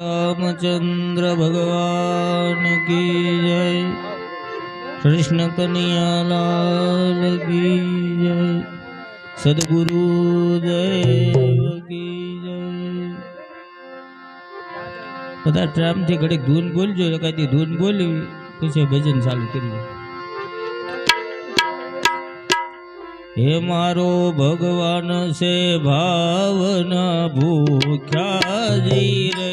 रामचंद्र भगवान की जय कृष्ण कन्हैया लाल की जय सदगुरु देव की जय બધા ટ્રામથી ઘડીક ધૂન બોલજો એકાદી ધૂન બોલી પછી ભજન ચાલુ કર્યું હે મારો ભગવાન છે ભાવના ભૂખ્યા જી રે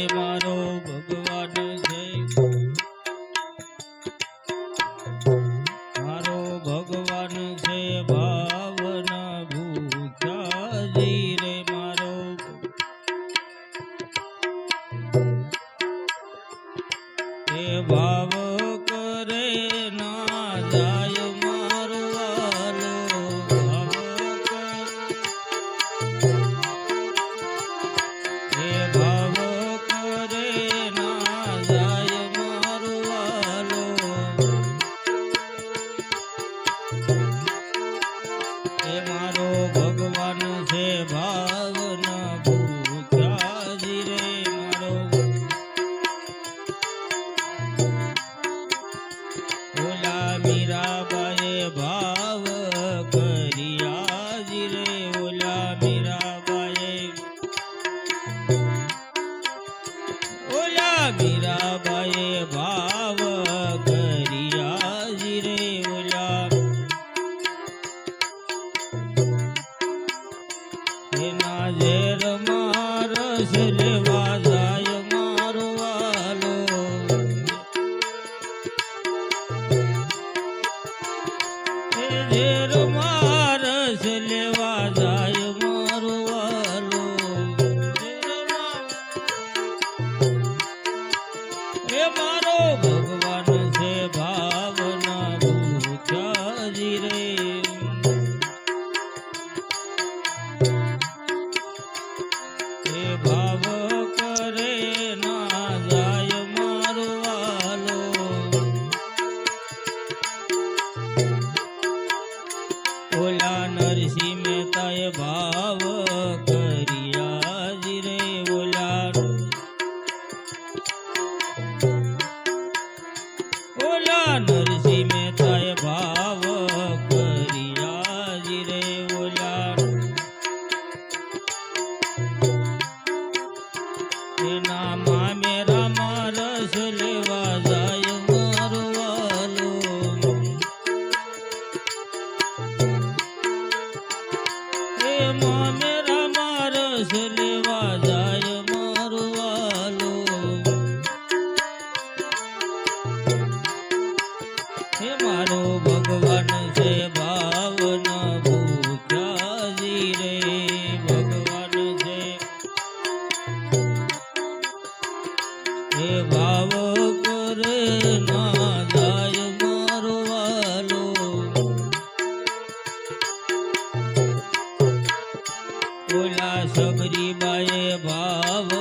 ઓલા સબરી બાએ ભાવ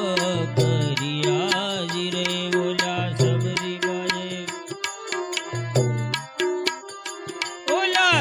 કર્યા જી રે ઓલા સબરી બાએ ઓલા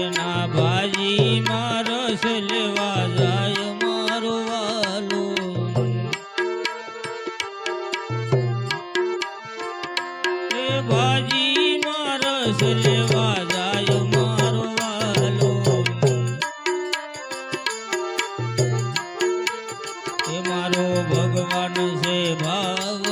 એના ભાજી લેવા જાય મારો વાલો. એ ભાજી માં લેવા જાય મારો વાલો. એ મારો ભગવાન છે ભાવ